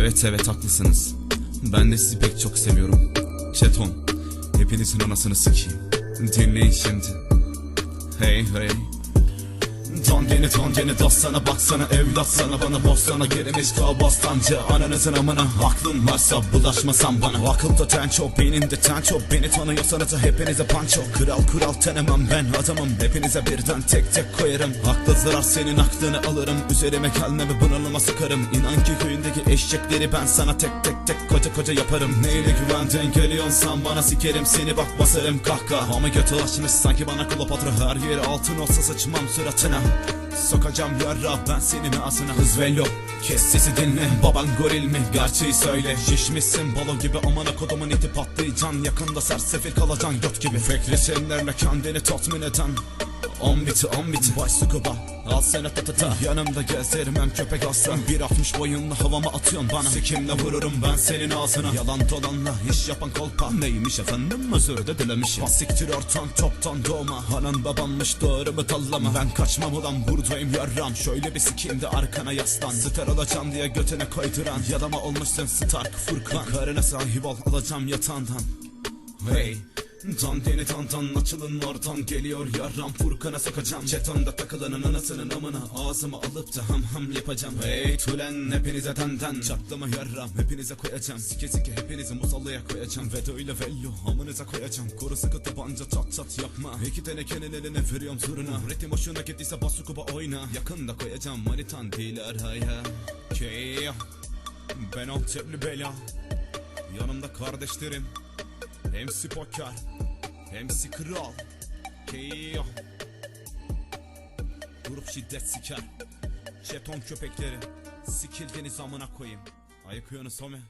Evet evet haklısınız. Ben de sizi pek çok seviyorum. Çeton. Hepinizin anasını sikeyim. Dinleyin şimdi. Hey hey. Ton yeni dostana baksana evlat sana bana bostana gelmiş kal bostancı. Ananızın amına aklın varsa bulaşmasan bana. Akılda ten çok beyninde ten çok Beni tanıyorsanız hepinize panço. Kral kural tanımam ben adamım. Hepinize birden tek tek koyarım. Aklı zarar senin aklını alırım. Üzerime kendimi bunalıma sıkarım. İnan ki köyündeki eşekleri ben sana tek tek tek koca koca yaparım. Neyle güvendin geliyorsan bana sikerim. Seni bak basarım kahkaha. Ama götü sanki bana Kleopatra. Her yeri altın olsa saçmam suratına Sokacağım yara ben senin ağzına. Hız ve yok kes sesi dinle. Baban goril mi? Gerçeği söyle. Şişmişsin balo gibi. Amana kodumun iti patlayacaksın Yakında sersefil kalacaksın göt gibi. Fikri sinirlerle kendini tatmin eden On biti on biti. Baş scuba Al sana ta ta ta. Yanımda gezerim hem köpek aslan. 1.60 boyunla havama atıyorsun bana. Sikimle vururum ben senin ağzına. Yalan dolanla iş yapan kolpa. Neymiş efendim? Özür de dilemiş Basiktir ortam toptan doğma. Hanan babanmış doğrumu tallama Ben kaçmam ulan buradayım yarram. Şöyle bir sikeyim de arkana yaslan. Star olacağım diye götüne koyduran. Yalama olmuşsun Stark Furkan. Karına sahip ol alacağım yatağından. Hey Tan deni tan tan açılın oradan geliyor yarram. Furkan'a sokacağım Jetonda takılanın anasının amına. Ağzıma alıp da ham ham yapacağım. Hey tulen hepinize tenden Çatlama yarram hepinize koyacağım. Sike sike hepinizi musallıya koyacağım. Vedo ile vello amınıza koyacağım. Koru sıkı tabanca çat çat yapma. İki tenekenin eline veriyorum turuna Ritim hoşuna gittiyse bas kuba oyna. Yakında koyacağım manitan değil araya Key Ben Antepli bela. Yanımda kardeşlerim MC Poker MC Kral Keyyo Grup şiddet siker Jeton köpekleri Sikildiniz amına koyayım. Ayıkıyorsunuz homi